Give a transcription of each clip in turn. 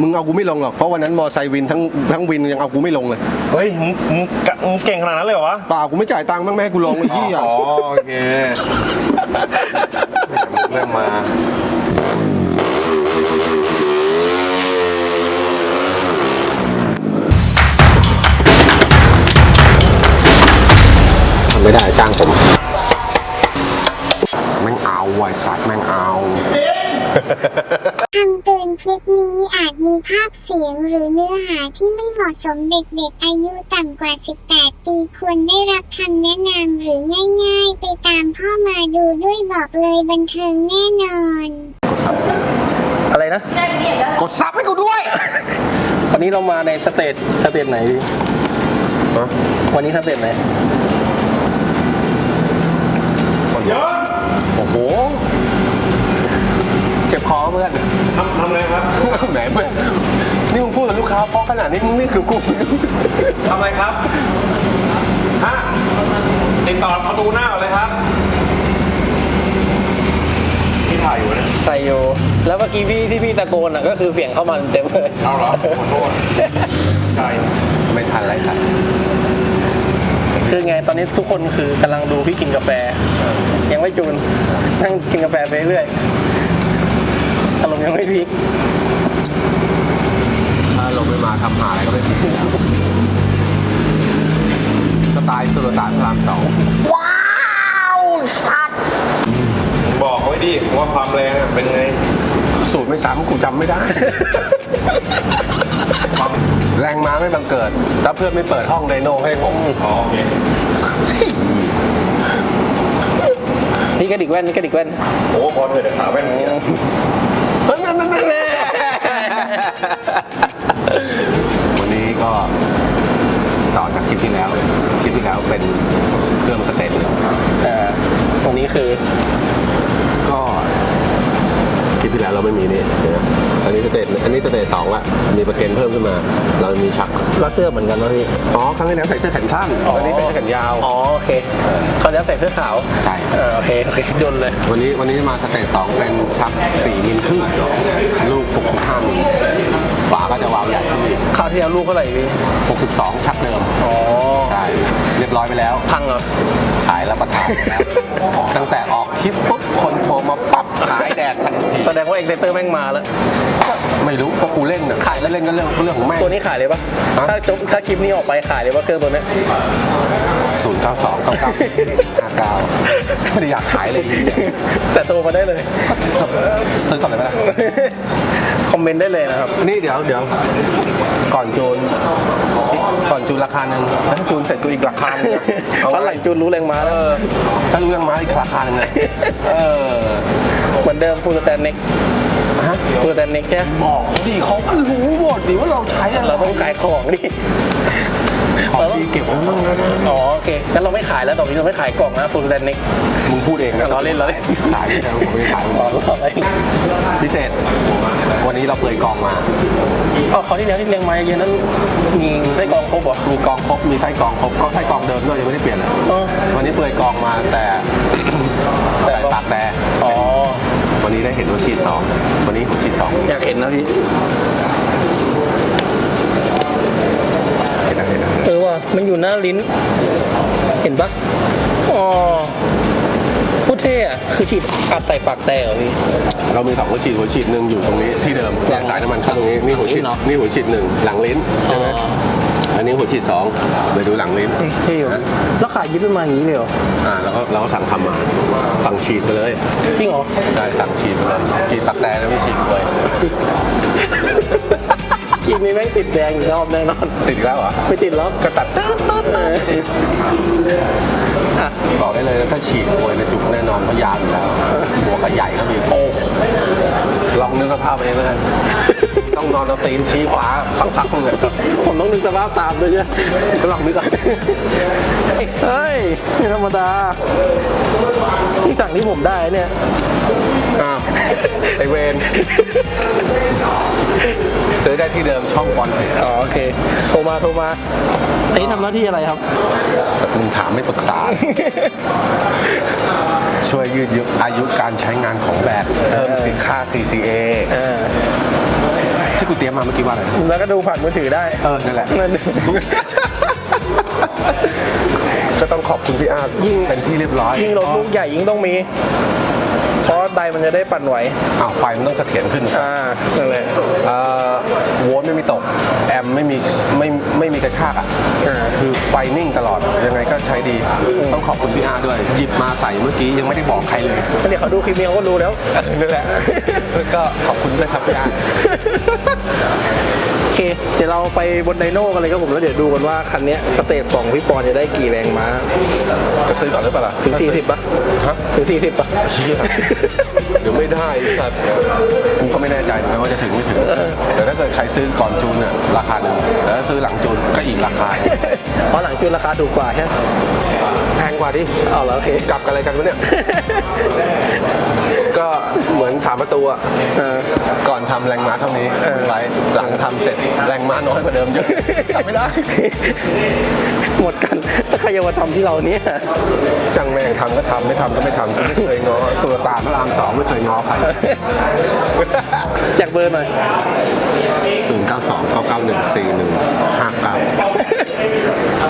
มึงเอากูไม่ลงหรอกเพราะวันนั้นมอไซค์วินทั้งทั้งวินยังเอากูไม่ลงเลยเฮ้ยมึงมึงกะมึงเก่งขนาดนั้นเลยเหรอวะเปล่ากูไม่จ่ายตังค์แม่งไม่ให้กูลงไอ้ที่อะอ๋อโอเคเริ่มมาทำไม่ได้จ้างผมแม่งเอาไว้สัตว์แม่งเอา คำเตือนคลิปนี้อาจมีภาพเสียงหรือเนื้อหาที่ไม่เหมาะสมเด็กๆ อายุต่ำกว่า 18 ปีควรได้รับคำแนะนำหรือง่ายๆ ไปตามพ่อมาดูด้วยบอกเลยบันเทิงแน่นอน อะไรนะ กดซับให้กูด้วย วันนี้เรามาในสเตจสเตจไหนพี่วันนี้สเตจไหนโอ้โห เจ็บคอเพื่อน ทำทำไงครับไหนเพื่อนนี่มึงพูดกับลูกค้าเพราะขนาดนี้มึงนี่คือกูทำไงครับฮะติดต่อประตูหน้าก่อนเลยครับที่ถ่ายอยู่นะไซโยแล้วเมื่อกี้พี่ที่พี่ตะโกนอะก็คือเสียงเข้ามาเต็มเลยเอาเหรอขอโทษใช่ไม่ทันไรสัตว์คือไงตอนนี้ทุกคนคือกำลังดูพี่กินกาแฟ ยังไม่จูนนั่งกินกาแฟไปเรื่อย อารมณ์ยังไม่พีคถ้าลงไม่มาทำหาอะไรก็ไม่ผิดอยู่แล้วสไตล์สุรต่านพระรามสองบอกเขาไว้ดิว่าความแรงอะเป็นไง สูตรไม่ซ้ำกูจำไม่ได้ แรงม้าไม่บังเกิดถ้าเพื่อนไม่เปิดห้องไดโนให้ผมอ๋อโอเคนี่กระดิกแว่นนี่กระดิกแว่นโอ้พอเธอเดี๋ยวขาแว่นเสียนั่นนั่นนั่น วันนี้ก็ต่อจากคลิปที่แล้วคลิปที่แล้วเป็นเครื่องสเตนเลยอ่าตรงนี้คือก็ คลิปที่แล้วเราไม่มีนี่เดี๋ยวนะอันนี้สเตจอันนี้สเตจสองละมีประเกันเพิ่มขึ้นมา เรามีชัก แล้วเสื้อเหมือนกันวะพี่ อ๋อ ครั้งที่แล้วใส่เสื้อแขนสั้นตอนนี้ใส่เสื้อแขนยาว อ๋อโอเคเขาจะใส่เสื้อขาวใช่ เออโอเคโอเคยนเลย วันนี้วันนี้มาสเตจสองเป็นชัก4มิลครึ่งลูก65มิลฝาก็จะวาวใหญ่ขึ้นอีกคราวที่แล้วลูกเท่าไหร่พี่62 ชักเดิม อ๋อ ใช่เรีย บร้อยไปแล้ว พังเหรอ ขายแล้วประทานแล้ว ตั้งแต่ออกคลิปปุ๊บคนโทรมาปั๊บขายแดกทันที แสดงว่าเอ็กเซเตอร์แม่งมาแล้ว ไม่รู้ก็กูเล่นน่ะขายแล้วเล่นก็เรื่องเรื่องของแม่ง ตัวนี้ขายเลยปะฮะ ถ้าจบถ้าคลิปนี้ออกไปขายเลยว่าเครื่องตัวเนี้ยศูนย์เก้าสองเก้าเก้าห้าเก้าไม่ได้อยากขายเลยแต่โทรมาได้เลย ซื้อก่อนเลยไหมล่ะ คอมเมนต์ได้เลยนะครับ นี่เดี๋ยวเดี๋ยวก่อนจูนก่ อนจูนราคาหนึ่งแล้วถ้าจูนเสร็จกูอีกราคาหนึงนะเอาเพราะหลังจูนรู้แรงม้าแล้วถ้ารู้เรื่องมาอีกราคาหนึ่งเลยเออเหมือนเดิมฟูลสแตนเน็กฮะฟูลสแตนเน็กแค่บอกเขาดิเขาก็รู้หมดดิว่าเราใช้อะไรเราต้องขายของดิ ของดีเก็บไว้บ้างนะอ๋อโอเคงั้นเราไม่ขายแล้วต่อไปนี้เราไม่ขายกล่องนะฟูลสแตนเน็กมึงพูดเองนะล้อเล่นล้อเล่นขายที่ไหนผมไม่ได้ขายอ๋อล้อเล่นพิเศษ วันนี้เราเปิดกองมาอ๋อเขาวที่แล้วที่เลี้ยงมาเยอะๆนั้นมีไส้กรองครบเหรอมีกองครบมีไส้กรองครบก็ไส้กรองเดิมด้วยยังไม่ได้เปลี่ยนเลยอ๋อวันนี้เปิดกองมาแต่แต่แต่ว่าปากแต่อ๋อวันนี้ได้เห็นว่าฉีดสองวันนี้ผมฉีดสองอยากเห็นนะพี่ เห็นนะ เห็นนะเออว่ะมันอยู่หน้าลิ้น เห็นปะอ๋อพูดเท่อะคือฉีดอัดใส่ปากแต่เหรอพี่ เรามีสองหัวฉีดหัวฉีดหนึ่งอยู่ตรงนี้ที่เดิมแยกสายน้ำมันเข้าตรงนี้นี่หัวฉีดหลังลิ้นเหรอนี่หัวฉีดหนึ่งหลังลิ้นใช่ไหมอ๋ออันนี้หัวฉีดสองไปดูหลังลิ้น เฮ้ยเท่อยู่แล้วขายยึดเป็นมาอย่างนี้เลยเหรออ่าแล้วก็เราก็สั่งทำมาสั่งฉีดไปเลยจริงเหรอใช่สั่งฉีดไปเลยฉีดปักแต่แล้วไม่ฉีดกล้วยค ลิปนี้แม่งติดแดงอีกรอบแน่นอนติดอีกแล้วเหรอไม่ติดแล้วก็ตัดตึ๊ดตึ๊ดเอออะบอกได้เลยนะถ้าฉีดกล้วยนะจุกแน่นอนเพราะยาวอยู่แล้วบวกกับใหญ่ก็มีโอ้ลองนึกสภาพเองแล้วกันต้องนอนเอาตีนชี้ขวาพักพักๆนึงอะผมต้องนึกสภาพตามด้วยใช่ไหมก็ลองนึกเอาเฮ้ยไม่ธรรมดาที่สั่งที่ผมได้เนี่ยอ้าวไอเวน ซื้อได้ที่เดิมช่องบอลเลยอ๋อโอเคโทรมาโทรมาอันนี้ทำหน้าที่อะไรครับ มึงถามไม่ปรึกษา ช่วยยืดอายุการใช้งานของแบตเพิ่มสินค่า CCA อ่าที่กูเตรียมมาเมื่อกี้ว่าอะไรนะแล้วก็ดูผ่านมือถือได้เออนั่นแหละ นั่น ก็ต้องขอบคุณพี่อาร์ยิ่ง เป็นที่เรียบร้อยยิ่งโน้ตบุ๊กใหญ่ยิ่งต้องมีเพ ราะไดมันจะได้ปั่นไหวอ้าวไฟมันต้องเสถียรขึ้นอ่านั่นแหละเอ่อโวลต์ไม่มีตก แอมป์ไม่มีไม่ไม่มีกระชากอะอ่าคือไฟนิ่งตลอดยังไงก็ใช้ดี ต้องขอบคุณพี่อาร์ด้วย หยิบมาใส่เมื่อกี้ยังไม่ได้บอกใครเลยก็เดี๋ยวเขาดูคลิปนี้เขาก็รู้แล้วนั่นแหละก็ขอบคุณด้วยครับพี่อาร์โอเคเดี๋ยวเราไปบนไดโน่กันเลยครับผมแล้วเดี๋ยวดูกันว่าคันเนี้ยสเตจสองพี่ปอนจะได้กี่แรงม้าจะซื้อก่อนหรือเปล่าล่ะถึง40ป่ะฮะถึง40ป่ะเชี่ยเดี๋ยวไม่ได้สัตว์กูก็ไม่แน่ใจเหมือนกันว่าจะถึงไม่ถึง แต่ถ้าเกิดใครซื้อก่อนจูนเนี่ยราคาหนึ่งแต่ถ้าซื้อหลังจูนก็อีกราคาเพราะหลังจูนราคาถูกกว่าใช่ไหมแพงกว่าดิเอาแล้วโอเค กลับกันอะไรกันวะเนี่ย ก็เหมือนถามประตูอะเออก่อนทำแรงม้าเท่านี้ไว้หลังทำเสร็จแรงม้าน้อยกว่าเดิมเยอะ กลับไม่ได้ หมดกันถ้า ใครจะมาทำที่เราเนี้ยจังแม่งทำก็ทำไม่ทำก็ไม่ทำกูไม่เคยง้อสุรตานพระรามสองไม่เคยง้อใครแจกเบอร์หน่อยศูนย์เก้าสองเก้าเก้าหนึ่งสี่หนึ่งห้าเก้า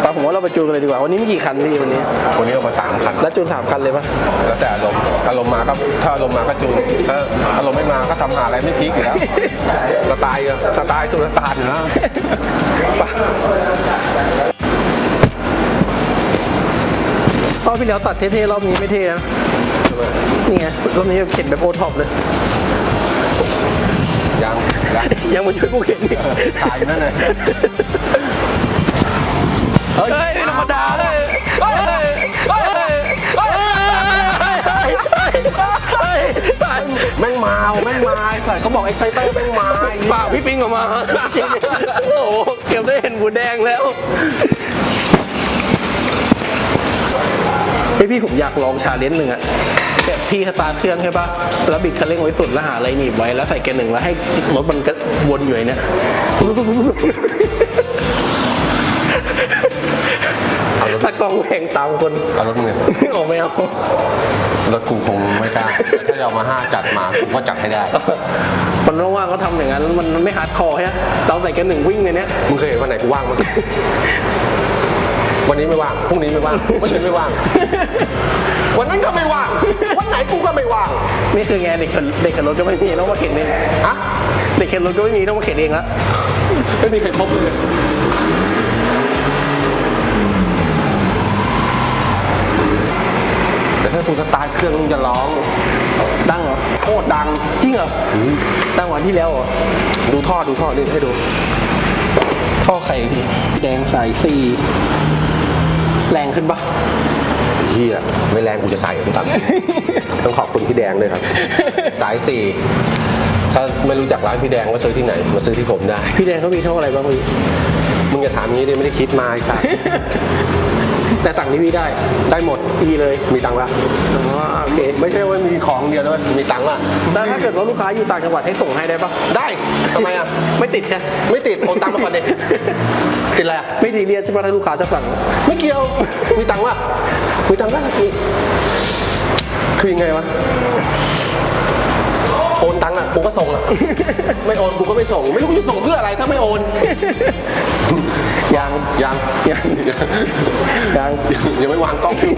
ตามผมว่าเราไปจูนกันเลยดีกว่า วันนี้มีกี่คันพี่วันนี้ วันนี้เอามาสามคัน แล้วจูนสามคันเลยปะแล้วแต่อารมณ์อารมณ์มาก็ถ้าอารมณ์มาก็จูนถ้าอารมณ์ไม่มาก็ทำหาอะไรไม่พีคอยู่แล้วสไตล์อะสไตล์สุรตานอยู่แล้ว ปะร อบที่แล้วตัดเท่ๆรอบนี้ไม่เท่นะนี่ไงรอบนี้เข็นแบบโอท็อปเลย ยังยังยังมาช่วยกูเข็นอีกตายอยู่นั่นเลยเฮ้ยไม่ธรรมดาเลยเฮ้ยเฮ้ยเฮ้ยเฮ้ยเฮ้ยเฮ้ยตายแม่งมาแม่งมาไอ้สัตว์เขาบอกเอ็กไซเตอร์แม่งมาเปล่าพี่ปิงออกมาโอ้โหเกือบได้เห็นหมูแดงแล้วเฮ้ยพี่ผมอยากลองชาเลนจ์หนึ่งอะแบบพี่สตาร์ทเครื่องใช่ปะแล้วบิดคันเร่งไว้สุดแล้วหาอะไรหนีบไว้แล้วใส่เกียร์หนึ่งแล้วให้รถมันก็วนอยู่ในเนี้ยถ้ากล้องแพงตามคนเอารถมึงเนี่ยออกไม่เอารถกูคงไม่กล้าแต่ถ้าจะเอามาห้าจัดมากูก็จัดให้ได้มันว่างๆก็ทำอย่างนั้นมันมันไม่ฮาร์ดคอร์ใช่ไหมเราใส่กันหนึ่งวิ่งในเนี้ยมึงเคยเห็นวันไหนกูว่างมั้ย วันนี้ไม่ว่าง พรุ่งนี้ไม่ว่างวันอื่นไม่ว่าง วันนั้นก็ไม่ว่าง วันไหนกูก็ไม่ว่าง นี่คือไงเด็กขับเด็กขับรถก็ไม่มีต้องมาเข็นเองฮะ เด็กเข็นรถก็ไม่มีต้องมาเข็นเองละไม่มีใครครบเลยแต่ถ้ากูสตาร์ทเครื่องมึงจะร้อง ดังเหรอ โคตรดัง จริงเหรอดังกว่าที่แล้วเหรอ ดูท่อดูท่อนี่ให้ดู ท่อไข่พี่แดงสายซี แรงขึ้นปะเฮียไม่แรงกูจะใส่กูตามจริงต้องขอบคุณพี่แดงด้วยครับ สายสี่ถ้าไม่รู้จักร้านพี่แดงว่าซื้อที่ไหน มาซื้อที่ผมได้ พี่แดงเขามีท่ออะไรบ้างพี่มึงจะถามงี้ดิไม่ได้คิดมาไอ้สัสแต่สั่งที่พี่ได้ ได้หมดมีเลย มีตังค์ละอ๋อโอ เคไม่ใช่ว่ามีของเดียวนะมีตังค์ละแต่ถ้าเกิดว่าลูกค้าอยู่ต่างจังหวัดให้ส่งให้ได้ปะได้ทำไมอะ ไม่ติดแค่ไม่ติดโอนตังค์มาก่อนดิติดอะไรอะ ไม่ซีเรียสใช่ปะถ้าลูกค้าจะสั่ง ไม่เกี่ยว มีตังค์วะมีตังค์วะมีคือยังไงวะโอนตังค์อะกูก็ส่งอะ ไม่โอนกูก็ไม่ส่ง ไม่รู้กูจะส่งเพื่ออะไรถ้าไม่โอนยังยังยังยังยังไม่วางกล้องฟิว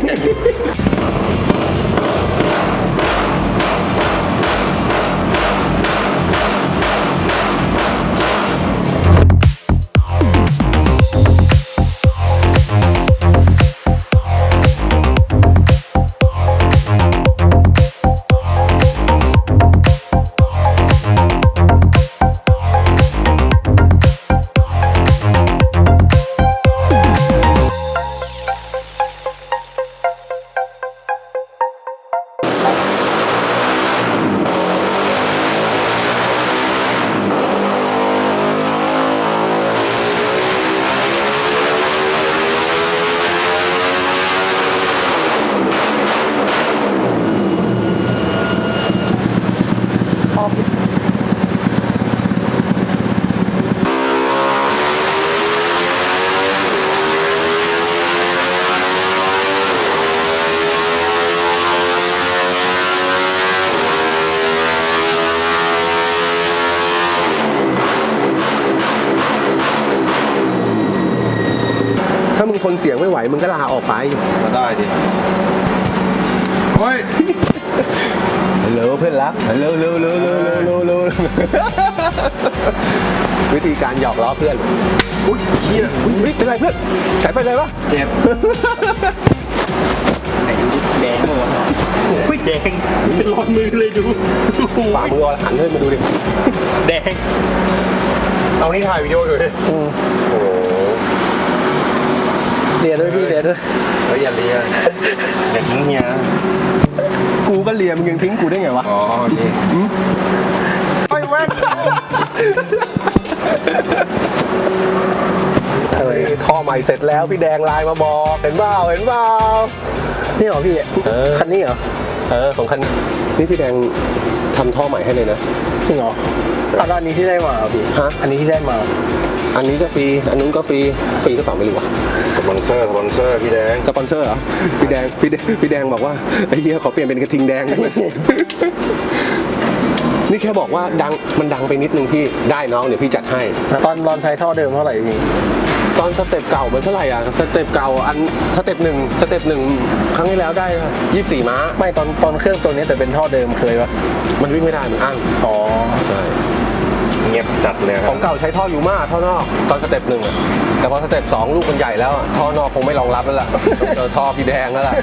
ทนเสียงไม่ไหวมึงก็ลาออกไปมาได้ดิเฮ้ยฮัลโหลเพื่อนรักฮัลโหลฮัลโหลฮัลโหลฮัลโหลฮัลโหลวิธีการหยอกล้อเพื่อนอุ้ยเชี่ยอุ้ยเป็นไรเพื่อนสายไฟอะไรวะเจ็บแดงหมดโอ้ยแดงเป็นรอยมือเลยดูฝ่ามือเอาหันขึ้นมาดูดิแดงเอานี่ถ่ายวิดีโออยู่ดิอืมโอ้โห เรียนด้วยพี่ เรียนด้วยเฮ้ยอย่าเลียเด็กทิ้งเฮียกูก็เลียมึงยังทิ้งกูได้ไงวะ อ๋อโอเคไม่แว่นเฮ้ยท่อใหม่เสร็จแล้วพี่แดงไลน์มาบอกเห็นเปล่าเห็นเปล่านี่เหรอพี่เออคันนี้เหรอเออของคันนี่พี่แดงทำท่อใหม่ให้เลยนะจริงเหรออะแล้วอันนี้ที่ได้มาเหรอพี่ฮะอันนี้ที่ได้มา อันนี้ก็ฟรีอันนู้นก็ฟรีฟรีหรือเปล่าไม่รู้วะส ปอนเซอร์สปอนเซอร์พี่แดงสปอนเซอร์เหรอพี่แดงพี่แดงพี่แดงบอกว่าไอ้เหี้ยขอเปลี่ยนเป็นกระทิงแดงได้ไหม นี่แค่บอกว่าดังมันดังไปนิดนึงพี่ได้น้องเดี๋ยวพี่จัดให้ตอนตอนใช้ท่อเดิมเท่าไหร่พี่ตอนสเต็ปเก่ามันเท่าไหร่อะสเต็ปเก่าอันสเต็ปหนึ่งสเต็ปหนึ่งครั้งที่แล้วได้ยี่สิบสี่ม้า ไม่ตอนตอนเครื่องตัวนี้แต่เป็นท่อเดิมเคยปะมันวิ่งไม่ได้มันอั้นอ๋อ ใช่ เงียบจัดเลยของเก่าใช้ท่อยูมาท่อนอกตอนสเต็ปหนึ่งอะแต่พอสเต็ปสองลูกมันใหญ่แล้วอะท่อนอกคงไม่รองรับแล้วล่ะต้องเจอท่อพี่แดงแล้วล่ะ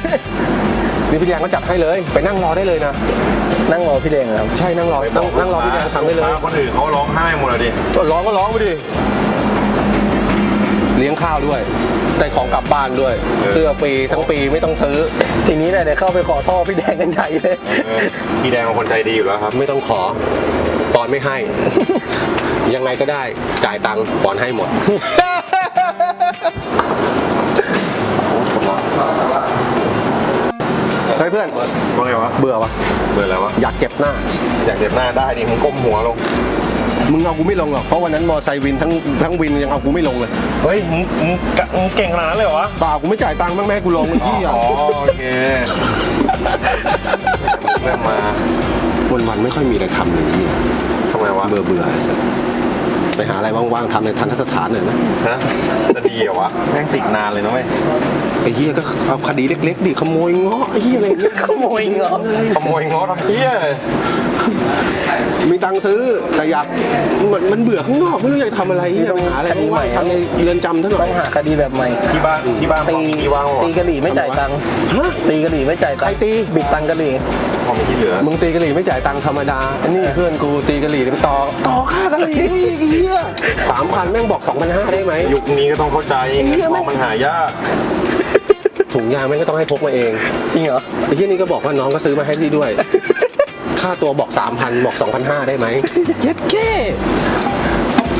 นี่พี่แดงก็จัดให้เลย ไปนั่งรอได้เลยนะนั่งรอพี่แดงเหรอครับ ใช่นั่งรอนั่งนั่งรอพี่แดงทำได้เลยลูกค้าคนอื่นเขาร้องไห้หมดเลยดิ ก็ร้องก็ร้องไปดิ เลี้ยงข้าวด้วยได้ของกลับบ้านด้วยเสื้อฟรีทั้งปีไม่ต้องซื้อ ทีนี้เนี่ยเดี๋ยวเข้าไปขอท่อพี่แดงกันใหญ่เลย เออพี่แดงเป็นคนใจดีอยู่แล้วครับ ไม่ต้องขอป อนไม่ให้ ยังไงก็ได้จ่ายตังค์ปอนให้หมดเฮ้ยเพื่อนว่าไงวะ เบื่อวะ เบื่อแล้ววะ อยากเจ็บหน้า อยากเจ็บหน้าได้ดิมึงก้มหัวลง มึงเอากูไม่ลงหรอก เพราะวันนั้นมอไซค์วินทั้งทั้งวินยังเอากูไม่ลงเลย เฮ้ย มึงมึงกะมึงเก่งขนาดนั้นเลยเหรอวะเปล่ากูไม่จ่ายตังค์บ้างแม่ให้กูลงไอ้ที่อะอ๋อโอเคเริ่มมาวันวันๆไม่ค่อยมีอะไรทำเลยนี่ ทำไมวะเบื่อเบื่อไอ้สัสไปหาอะไรว่างๆทำในทันทสถานหน่อยนะฮะจะดีเหรอวะแม่งติดนานเลยนะเว้ยไอ้เหี้ยก็เอาคดีเล็กๆดิขโมยเงาะไอ้เหี้ยอะไรเงี้ยขโมยเงาะขโมยง้อทำเพี้ย มีตังค์ซื้อแต่อยากมันมันเบื่อข้างนอกไม่รู้อยากทำอะไรเหี้ยไปหาอะไรว่างๆทำในเรือนจำเท่าหน่ต้ออยงหาคดีแบบใหม่ ที่บ้านที่บ้านตีพอมีที่ว่างวะตีกะหรี่ไม่จ่ายตังค์ฮะตีกะหรี่ไม่จ่ายตังค์ใครตี บิดตังค์กะหรี่พอมีที่เหลือมึงตีกะหรี่ไม่จ่ายตังค์ธรรมดาอันนี้เพื่อนกูตีกะหรี่ไปต่อต่อค่ากะหรี่อีกไอ้เหี้ยสามพันแม่งบอกสองพันห้าได้ไหม ยุคนี้ก็ต้องเข้าใจไอ้เหี้ยขแม่องงมันหายาก ถุงยางแม่งก็ต้องให้พกมาเองจริงเหรอ ไอ้ที่นี่ก็บอกว่าน้องก็ซื้อมาให้พี่ด้วย ค่าตัวบอก 3,000 บอก 2,500 ได้ไหมเย็ดเก้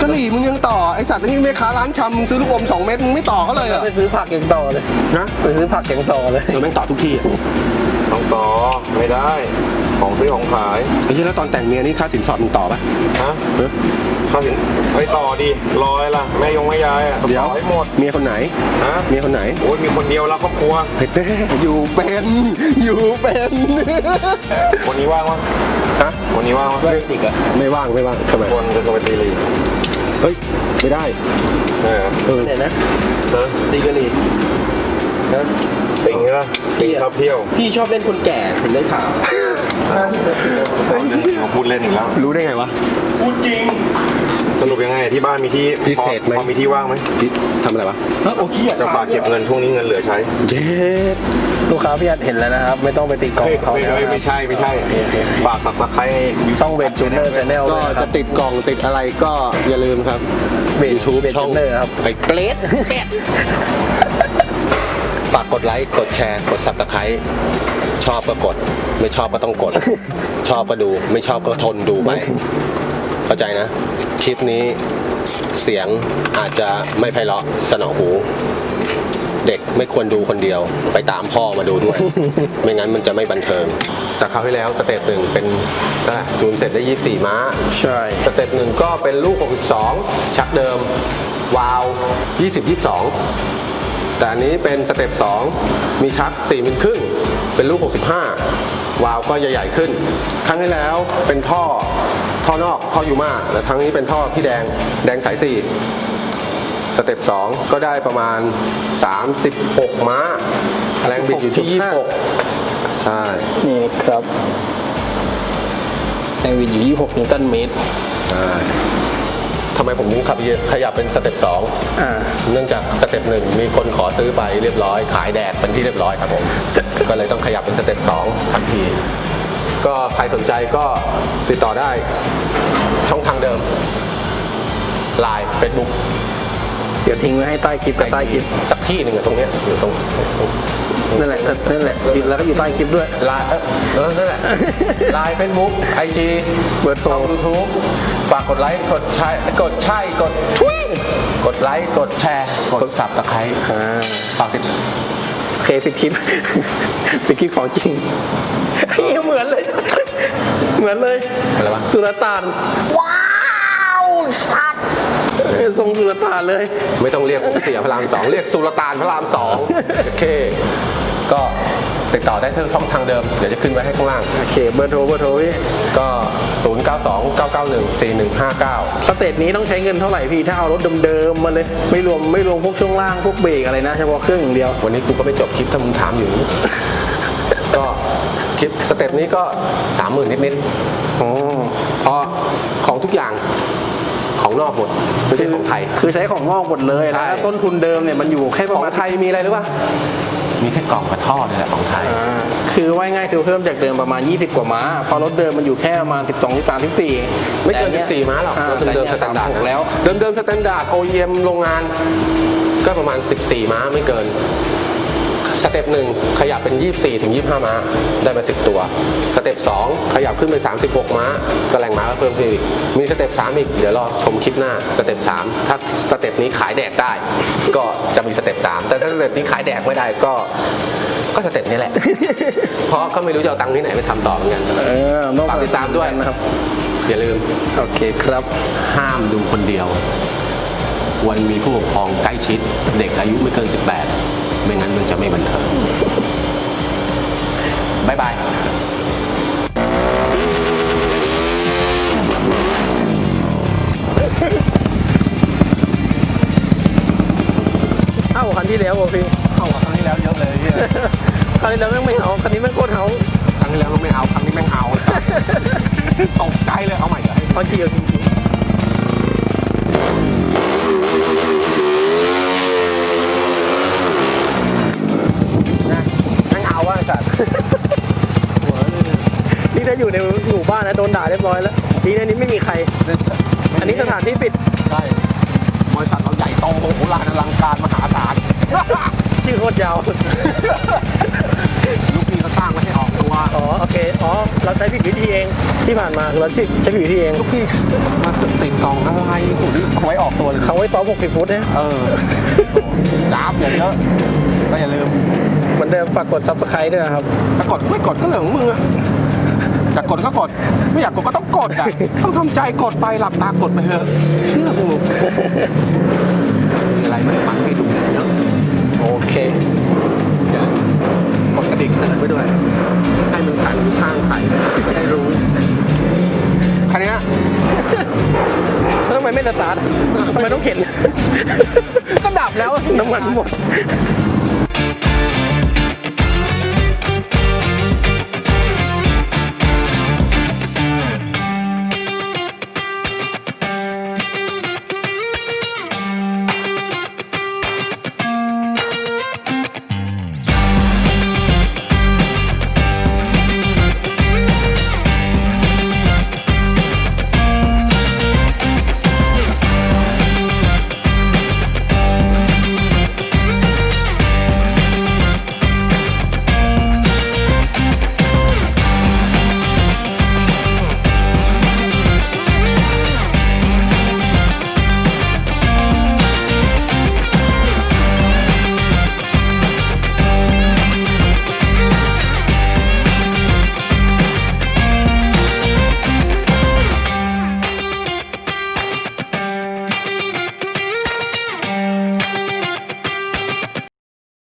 กะหรี่มึงยังต่อ ไอสัตว์นี่แม่ค้าร้านชำมึงซื้อลูกอม2 เม็ดมึงไม่ต่อเขาเลยเหรอไปซื้อผักยังต่อเลยนะไปซื้อผักยังต่อเลยเออแม่งต่อทุกที่อะต้องต่อไม่ได้ ของซื้อของขายไอ้ที่แล้วตอนแต่งเมียนี่ค่าสินสอดมึงต่อปะฮะเออเข้าถึงไปต่อดิรออะไรล่ะแม่ยงแม่ยายอะเดี๋ยวต่อให้หมดเมียคนไหนฮะเมียคนไหนโอ้ยมีคนเดียวแล้วครอบครัวเฮ้ยเต้อยู่เป็นอยู่เป็นวันนี้ว่างวะฮะวันนี้ว่างวะด้วยอีกอะไม่ว่างไม่ว่างทำไมคนจะจะไปตีลีกเฮ้ยไม่ได้เออเออเนี่ยนะเออตีกะหรี่นะติงใช่ปะติงชอบเที่ยว พี่ชอบเล่นคนแก่ผมได้ข่าว เอาเรื่องมาพูดเล่นอีกแล้ว รู้ได้ไงวะ พูดจริง สรุปยังไงที่บ้านมีที่พิเศษไหม พอพอมีที่ว่างไหมพี่ทำอะไรวะ โอ้ยจะฝากเก็บเงินช่วงนี้เงินเหลือใช้เย็ดลูกค้าพี่อัดเห็นแล้วนะครับ ไม่ต้องไปตีกล่องเฮ้ยเขาเฮ้ยแล้วเฮ้ยนะไม่ใช่ไม่ใช่โอเคโอเคฝากสับสไครต์ช่องเบนจูเนอร์ชาแนลก็เลยนะคจะรับ ติดกล่องติดอะไรก็อย่าลืมครับ เบน YouTube เบนช่จูองเนอร์ครับ ไอ้เปรตเป็ด ฝากกดไลค์ กดแชร์ กด subscribe ชอบก็กด ไม่ชอบก็ต้องกด ชอบก็ดู ไม่ชอบก็ทนดูไป เข้าใจนะ คลิปนี้เสียงอาจจะไม่ไพเราะสนอหู เด็กไม่ควรดูคนเดียว ไปตามพ่อมาดูด้วย ไม่งั้นมันจะไม่บันเทิง จากคราวที่แล้วสเตปหนึ่งเป็นเท่าไหร่จูนเสร็จได้ 24 ม้า ใช่ สเต็ปหนึ่งก็เป็นลูก 62 ชักเดิม วาล์ว20 22 แต่อันนี้เป็นสเต็ป2มีชัก4มิลครึ่งเป็นลูก 65 วาล์วก็ใหญ่ๆขึ้น ครั้งที่แล้วเป็นท่อท่อนอกท่อยูมาแต่ครั้งนี้เป็นท่อพี่แดงแดงสาย 4 สเต็ป2ก็ได้ประมาณ 36 ม้า แรงบิดอยู่ที่ 26 ใช่ นี่ครับแรงบิดอยู่ 26 นิวตันเมตร ใช่ ทำไมผมถึงขับขยับเป็นสเต็ป2อ่า เนื่องจากสเต็ปหนึ่งมีคนขอซื้อไปเรียบร้อย ขายแดกเป็นที่เรียบร้อยครับผม ก็เลยต้องขยับเป็นสเต็ป2ทันที ก็ใครสนใจก็ติดต่อได้ ช่องทางเดิม Line Facebook เดี๋ยวทิ้งไว้ให้ใต้คลิปกับใต้คลิป สักที่หนึ่งอะตรงเนี้ยอยู่ตรงตรง นั่นแหละนั่นแหละคลิปแล้วก็อยู่ใต้คลิปด้วย ไลน์เออเออนั่นแหละ ไลน์เฟซบุ๊กไอจีเบอร์โทร ยูทูบ ฝากกดไลค์กดแชร์กดใช่กดทุยกดไลค์กดแชร์ กดสับตะไคร้อ่าฝากติดโอเคปิดคลิป ปิดคลิปของจริงเฮียเหมือนเลย เหมือนเลย อะไรวะสุลต่าน ว้าวชัดทรงสุลต่านเลย ไม่ต้องเรียกผมเสียพระรามสองเรียกสุลต่านพระรามสองโอเค ก็ ติดต่อได้ที่ช่องทางเดิม เดี๋ยวจะขึ้นไว้ให้ข้างล่าง โอเคเบอร์โทรเบอร์โทรพี่ก็ 0 9 2 9 9 1 4 1 5 9 สเตจนี้ต้องใช้เงินเท่าไหร่พี่ถ้าเอารถเดิมๆมาเลย ไม่รวมไม่รวมพวกช่วงล่างพวกเบรกอะไรนะเฉพาะเครื่องอย่างเดียว วันนี้กูก็ไม่จบคลิปถ้ามึงถามอยู่ ก็คลิปสเต็ปนี้ก็ 30,000 นิดๆอ๋อเพราะของทุกอย่างของนอกหมดไม่ใช่ของไทย คือใช้ของงอกหมดเลยใช่แล้วต้นทุนเดิมเนี่ยมันอยู่แค่ปขระองมาณ ไทยมีอะไรหรือปะ มีแค่กล่องกับท่อนี่แหละของไทย อ่าคือว่าง่ายคือเพิ่มจากเดิมประมาณ 20 กว่าม้าพอรถเดิมมันอยู่แค่ประมาณ 12 13 14ไม่เกิน 14 ม้าหรอกรถเดิมๆสแตนดาร์ดแล้วเดิมเดิมๆสแตนดาร์ด OEM โรงงาน ก็ประมาณ 14 ม้าไม่เกิน สเต็ปหนึ่งขยับเป็น 24ถึง25 ม้า ได้มา 10 ตัว สเต็ป2ขยับขึ้นเป็น36 ม้าก็แรงม้าก็เพิ่มขึ้นอีก มีสเต็ป3อีก เดี๋ยวรอชมคลิปหน้า สเต็ป3ถ้าสเต็ปนี้ขายแดกได้ ก็จะมีสเต็ป3แต่ถ้าสเต็ปนี้ขายแดกไม่ได้ก็ก็สเต็ปนี้แหละ เพราะก็ไม่รู้จะเอาตังค์ที่ไหนไปทำต่อเหมือนกันเออนอกฝากติดตามด้วยนะครับ อย่าลืมโอเคครับ ห้ามดูคนเดียว วันมีผู้ปกครองใกล้ชิด เด็กอายุไม่เกิน 18 ไม่งั้นมันจะไม่บันเทิงบายบายเอ้าคันที่แล้วป่ะพี่เข้ากับครั้งที่แล้วเยอะเลยคันที่แล้วแม่งไม่เอาคันนี้แม่งโคตรเอาครั้งที่แล้วเราไม่เอาครั้งนี้แม่งเอาตกใจเลยเอาใหม่เดี๋ยวให้เอา โดนด่าเรียบร้อยแล้วดีนะนี้ไม่มีใคร อันนี้สถานที่ปิดใช่บริษัทเราใหญ่โตโมโหลานอลังการมหาศาลชื่อโคตรยาวลูกพี่เขาสร้างไว้ให้ออกตัวอ๋อโอเคอ๋อเราใช้ผิดวิธีเองที่ผ่านมาคือเราใช้ผิดวิธีเองลูกพี่มาติดกล่องอะไรโอ้โหนี่เอาไว้ออกตัวเลยเขาไว้ซ้อม60ฟุตเนี่ยเออจ้าบอย่าเยอะก็อย่าลืมเหมือนเดิมฝากกด subscribe ด้วยนะครับจะกดไม่กดก็เรื่องของมึงอะ จะกดก็กด ไม่อยากกดก็ต้องกดอะต้องทำใจกดไปหลับตากดไปเถอะ เชื่อกูมีอะไรมันมันไม่ดูเยอะโอเคเดี๋ยวกดกระดิ่งเตือนไว้ด้วย ให้มันสั่นอยู่ข้างไข่จะได้รู้คันเนี้ยแล้วทำไมไม่สตาร์ททำไมต้องเข็น ก็ดับแล้วน้ำมันหมด